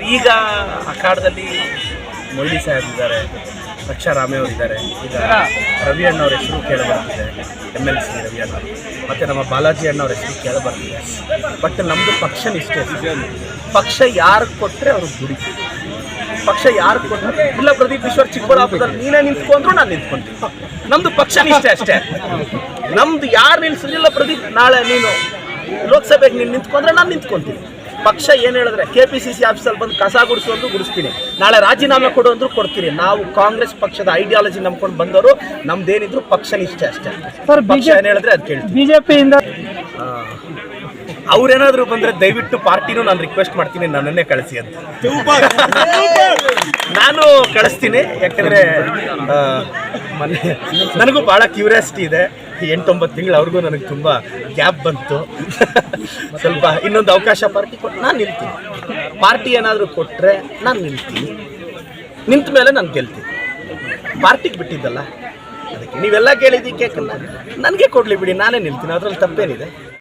ಈಗ ಅಖಾಡದಲ್ಲಿ ಮೊಯ್ಲಿ ಸಾಹೇಬ್ ಇದ್ದಾರೆ ರಕ್ಷಾ ಅವರು ಇದ್ದಾರೆ. ಈಗ ರವಿ ಅಣ್ಣವ್ರ ಹೆಸರು ಕೇಳಿ ಬರ್ತಿದೆ ಎಂ ಎಲ್ ಸಿ ರವಿ ಅಣ್ಣ. ಮತ್ತು ನಮ್ಮ ಬಾಲಾಜಿ ಅಣ್ಣವ್ರ ಹೆಸರು ಕೇಳಿ ಬರ್ತಿದೆ ಬಟ್ ನಮ್ಮದು ಪಕ್ಷ ನಿಷ್ಠೆ ಪಕ್ಷ ಯಾರು ಕೊಟ್ಟರೆ ಅವ್ರಿಗೆ ಗುಡಿ. ಪಕ್ಷ ಯಾರು ಕೊಟ್ಟರೆ ಇಲ್ಲ ಪ್ರದೀಪ್ ಈಶ್ವರ್ ಚಿಕ್ಕಬಳ್ಳಾಪುರದಲ್ಲಿ ನೀನೇ ನಿಂತ್ಕೊಂಡ್ರು ನಾನು ನಿಂತ್ಕೊಂತೀನಿ. ನಮ್ದು ಪಕ್ಷ ನಿಷ್ಠೆ ಅಷ್ಟೇ. ನಮ್ದು ಯಾರು ನಿಲ್ಸಲಿಲ್ಲ ಪ್ರದೀಪ್, ನಾಳೆ ನೀನು ಲೋಕಸಭೆಗೆ ನೀನು ನಿಂತ್ಕೊಂಡ್ರೆ ನಾನು ನಿಂತ್ಕೊಂತೀನಿ. ಪಕ್ಷ ಏನು ಹೇಳಿದ್ರೆ ಕೆ ಪಿ ಸಿ ಸಿ ಆಫೀಸಲ್ಲಿ ಬಂದು ಕಸ ಗುಡಿಸು ಅಂದ್ರು ಗುಡಿಸ್ತೀನಿ. ನಾಳೆ ರಾಜೀನಾಮೆ ಕೊಡು ಅಂದ್ರು ಕೊಡ್ತೀನಿ. ನಾವು ಕಾಂಗ್ರೆಸ್ ಪಕ್ಷದ ಐಡಿಯಾಲಜಿ ನಂಬ್ಕೊಂಡು ಬಂದವರು ನಮ್ದೇನಿದ್ರು ಪಕ್ಷ ನಿಷ್ಠೆ ಅಷ್ಟೇ. ಸರ್, ಪಕ್ಷ ಏನು ಹೇಳಿದ್ರೆ ಅದು ಕೇಳಿ ಬಿಜೆಪಿಯಿಂದ ಅವ್ರೇನಾದ್ರು ಬಂದ್ರೆ ದಯವಿಟ್ಟು ಪಾರ್ಟಿನೂ ನಾನು ರಿಕ್ವೆಸ್ಟ್ ಮಾಡ್ತೀನಿ ನನ್ನನ್ನೇ ಕಳಿಸಿ ಅಂತ. ನಾನು ಕಳಿಸ್ತೀನಿ. ಯಾಕಂದ್ರೆ ನನಗೂ ಬಹಳ ಕ್ಯೂರಿಯಾಸಿಟಿ ಇದೆ. ಎಂಟೊಂಬತ್ತು ತಿಂಗಳು ಅವ್ರಿಗೂ ನನಗೆ ತುಂಬ ಗ್ಯಾಪ್ ಬಂತು. ಸ್ವಲ್ಪ ಇನ್ನೊಂದು ಅವಕಾಶ ಪಾರ್ಟಿ ಕೊಟ್ಟು ನಾನು ನಿಲ್ತೀನಿ. ಪಾರ್ಟಿ ಏನಾದರೂ ಕೊಟ್ಟರೆ ನಾನು ನಿಲ್ತೀನಿ. ನಿಂತ ಮೇಲೆ ನಾನು ಗೆಲ್ತೀನಿ. ಪಾರ್ಟಿಗೆ ಬಿಟ್ಟಿದ್ದಲ್ಲ. ಅದಕ್ಕೆ ನೀವೆಲ್ಲ ಕೇಳಿದ್ದಕ್ಕೆ ನನಗೆ ಕೊಡಲಿ ಬಿಡಿ, ನಾನೇ ನಿಲ್ತೀನಿ. ಅದರಲ್ಲಿ ತಪ್ಪೇನಿದೆ.